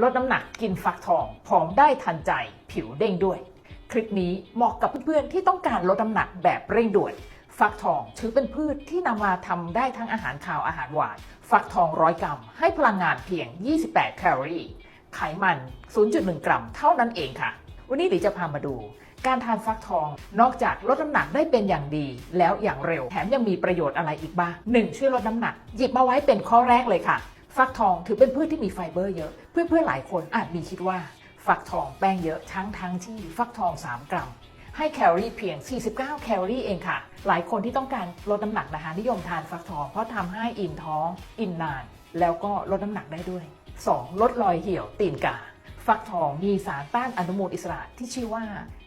ลดน้ำหนักกินฟักทองผอมได้ทันใจผิวเด้งด้วย คลิปนี้เหมาะกับเพื่อนๆที่ต้องการลดน้ำหนักแบบเร่งด่วน ฟักทองถือเป็นพืชที่นำมาทำได้ทั้งอาหารคาวอาหารหวาน ฟักทองร้อยกรัม ให้พลังงานเพียง 28 แคลอรี่ ไขมัน 0.1 กรัมเท่านั้นเองค่ะ วันนี้หลีจะพามาดู การทานฟักทองนอกจากลดน้ำหนักได้เป็นอย่างดี แล้วอย่างเร็วแถมยังมีประโยชน์อะไรอีกบ้าง 1. ช่วยลดน้ำหนัก หยิบมาไว้เป็นข้อแรกเลยค่ะ ฟักทองถือเป็นพืชที่มีไฟเบอร์เยอะ เพื่อนๆหลายคนอาจมีคิดว่า ฟักทองแป้งเยอะทั้งทั้งที่ฟักทอง 3 กรัม ให้แคลอรี่เพียง 49 แคลอรี่เองค่ะ หลายคนที่ต้องการลดน้ำหนักนะคะนิยมทานฟักทองเพราะทำให้อิ่มท้องอิ่มนาน แล้วก็ลดน้ำหนักได้ด้วย 2. ลดรอยเหี่ยวตีนกา ฟักทองมีสารต้านอนุมูลอิสระที่ชื่อว่า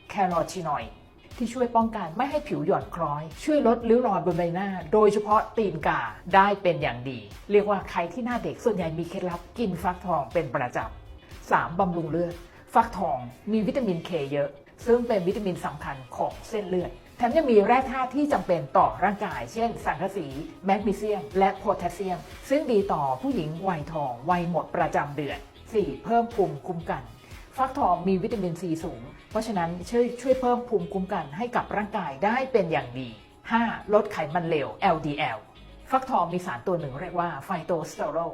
แคโรทีนอยด์ ที่ช่วยป้องกันไม่ให้ผิวหย่อนคล้อย ช่วยลดริ้วรอยบนใบหน้า โดยเฉพาะตีนกาได้เป็นอย่างดี เรียกว่าใครที่หน้าเด็กส่วนใหญ่มีเคล็ดลับกินฟักทองเป็นประจำ 3. บำรุงเลือด ฟักทองมีวิตามินเคเยอะ ซึ่งเป็นวิตามินสำคัญของเส้นเลือดแถมยังมีแร่ธาตุที่จำเป็นต่อร่างกาย เช่น สังกะสี แมกนีเซียม และโพแทสเซียม ซึ่งดีต่อผู้หญิงวัยทอง วัยหมดประจำเดือน 4. เพิ่มภูมิคุ้มกัน ฟักทองมีวิตามินซีสูง เพราะฉะนั้นช่วยช่วยเพิ่มภูมิคุ้มกันให้กับร่างกายได้เป็นอย่างดี 5. ลดไขมันเลว LDL ฟักทองมีสารตัวหนึ่งเรียกว่าไฟโตสเตอโรล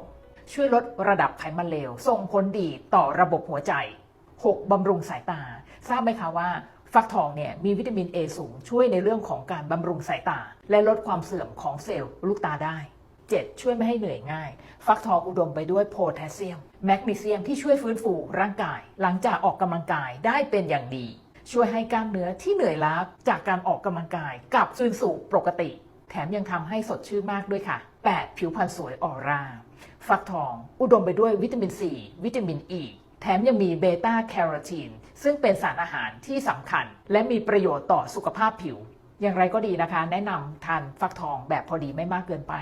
ช่วยลดระดับไขมันเลว ส่งผลดีต่อระบบหัวใจ 6. บำรุงสายตา ทราบไหมคะว่าฟักทองเนี่ยมีวิตามิน A สูง ช่วยในเรื่องของการบำรุงสายตา และลดความเสื่อมของเซลล์ลูกตาได้ 7. ช่วยไม่ให้เหนื่อยง่าย ฟักทองอุดมไปด้วยโพแทสเซียม แมกนีเซียมที่ช่วยฟื้นฟูร่างกาย หลังจากออกกำลังกายได้เป็นอย่างดี ช่วยให้กล้ามเนื้อที่เหนื่อยล้าจากการออกกำลังกายกลับคืนสู่ปกติ แถมยังทำให้สดชื่นมากด้วยค่ะ 8. ผิวพรรณสวยออร่าฟักทอง อุดมไปด้วยวิตามินซีวิตามินอ e, ีแถมยังมีเบต้าแคโรทีนซึ่งเป็นสารอาหารที่สำคัญ และมีประโยชน์ต่อสุขภาพผิว อย่างไรก็ดีนะคะ แนะนำทานฟักทองแบบพอดีไม่มากเกินไป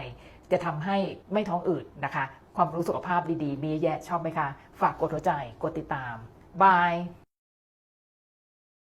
จะทำให้ไม่ท้องอืดนะคะ ความรู้สุขภาพดีๆ มีแยะชอบไหมคะ ฝากกดหัวใจกดติดตามบาย